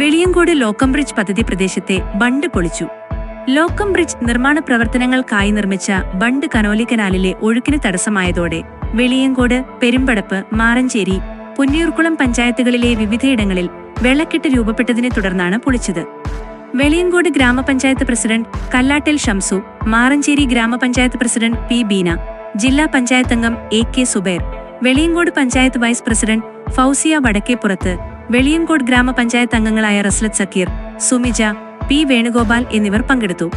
Veliyankode locum bridge പദ്ധതി പ്രദേശത്തെ ബണ്ട് പൊളിച്ചു. ലോക്കം ബ്രിഡ്ജ് നിർമ്മാണ പ്രവർത്തനങ്ങൾക്കായി നിർമ്മിച്ച ബണ്ട് കനോലി കനാലിലെ ഒഴുക്കിന് തടസ്സമായതോടെ വെളിയങ്കോട് പെരുമ്പടപ്പ് മാറഞ്ചേരി പുന്നിയൂർക്കുളം പഞ്ചായത്തുകളിലെ വിവിധയിടങ്ങളിൽ വെള്ളക്കെട്ട് രൂപപ്പെട്ടതിനെ തുടർന്നാണ് പൊളിച്ചത്. വെളിയങ്കോട് ഗ്രാമപഞ്ചായത്ത് പ്രസിഡന്റ് കല്ലാട്ടിൽ ഷംസു മാറഞ്ചേരി ഗ്രാമപഞ്ചായത്ത് പ്രസിഡന്റ് പി ബീന ജില്ലാ പഞ്ചായത്ത് അംഗം A K Subair Veliyancode panchayat vice president Fousiya Vadakkepurath Veliyancode ഗ്രാമപഞ്ചായത്ത് അംഗങ്ങളായ റസ്ലത്ത് സക്കീർ സുമിജ പി വേണുഗോപാൽ എന്നിവർ പങ്കെടുത്തു.